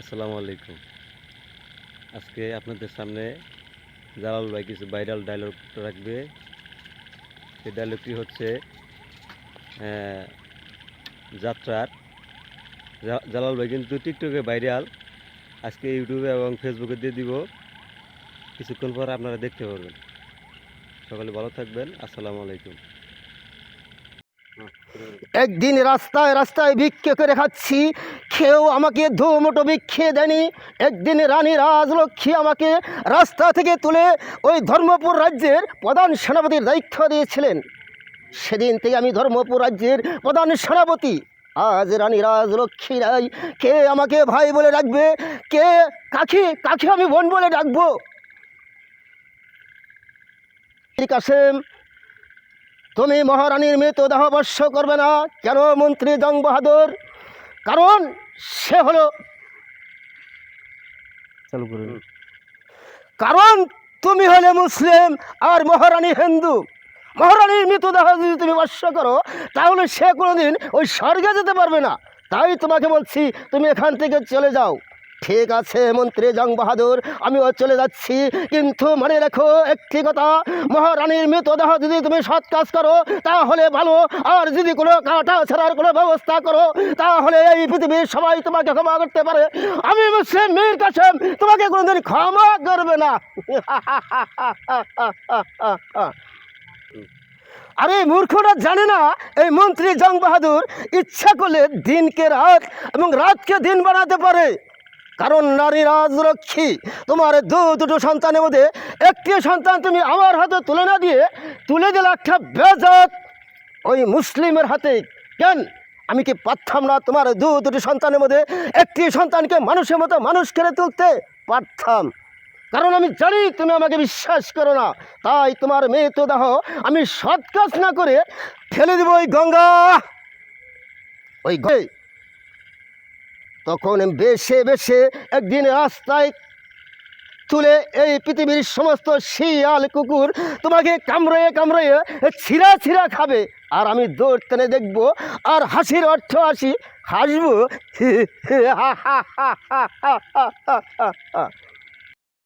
আসসালামু আলাইকুম। আজকে আপনাদের সামনে জালাল ভাই কিছু ভাইরাল ডায়লগ রাখবে। সেই ডায়লগটি হচ্ছে যাত্রার। জালাল ভাই কিন্তু টিকটকে ভাইরাল আজকে ইউটিউবে এবং ফেসবুকে দিয়ে দিব। কিছুক্ষণ পর আপনারা দেখতে পারবেন। সকালে ভালো থাকবেন। আসসালামু আলাইকুম। একদিন রাস্তায় রাস্তায় ভিক্ষে করে খাচ্ছি খেয়েও আমাকে মুঠো ভিক্ষে দেয়নি। একদিন রানী রাজলক্ষ্মী আমাকে রাস্তা থেকে তুলে ওই ধর্মপুর রাজ্যের প্রধান সেনাপতির দায়িত্ব দিয়েছিলেন। সেদিন থেকে আমি ধর্মপুর রাজ্যের প্রধান সেনাপতি। আজ রানী রাজলক্ষ্মী রায় কে আমাকে ভাই বলে ডাকবে? কে কাকে কাকে আমি বোন বলে ডাকবো? কাসেম তুমি মহারানীর মৃতদেহ বর্ষ করবে না। কেন মন্ত্রী জং বাহাদুর? কারণ সে হলো কারণ তুমি হলে মুসলিম আর মহারানী হিন্দু। মহারানীর মৃতদেহ যদি তুমি বর্ষ করো, তাহলে সে কোনোদিন ওই স্বর্গে যেতে পারবে না। তাই তোমাকে বলছি, তুমি এখান থেকে চলে যাও। ঠিক আছে, মন্ত্রী জং বাহাদুর আমিও চলে যাচ্ছি। কিন্তু মনে রেখো একটি কথা, মহারানীর মৃতদেহ যদি তুমি সৎ কাজ করো, তাহলে ভালো। আর যদি কোনো কাটা ছাড়ার কোনো ব্যবস্থা করো, তাহলে এই পৃথিবীর সবাই তোমাকে ক্ষমা করতে পারে। আমি মুসলিম মীর কাসেম, তোমাকে কোনোদিন ক্ষমা করবে না। আরে মূর্খরা জানে না, এই মন্ত্রী জং বাহাদুর ইচ্ছা করলে দিনকে রাত এবং রাতকে দিন বানাতে পারে। কারণ নারী রাজরক্ষী তোমার দু, দুটো সন্তানের মধ্যে একটি সন্তান তুমি আমার হাতে তুলে না দিয়ে তুলে দিলে একটা বেজাত। ওই মুসলিমের হাতে কেন? আমি কি পারতাম না তোমার দু, দুটি সন্তানের মধ্যে একটি সন্তানকে মানুষের মতো মানুষ করে তুলতে পারতাম? কারণ আমি জানি তুমি আমাকে বিশ্বাস করো না। তাই তোমার মেয়ে তো দেহ আমি সৎ কাজ না করে ফেলে দেবো ওই গঙ্গা। ওই তখন বেশে বেশে একদিন রাস্তায় তুলে এই পৃথিবীর সমস্ত শিয়াল কুকুর তোমাকে কামড়ে কামড়ে ছিঁড়া ছিঁড়া খাবে। আর আমি দৌড় টেনে দেখব আর হাসির অর্থ হাসি, হাসবো।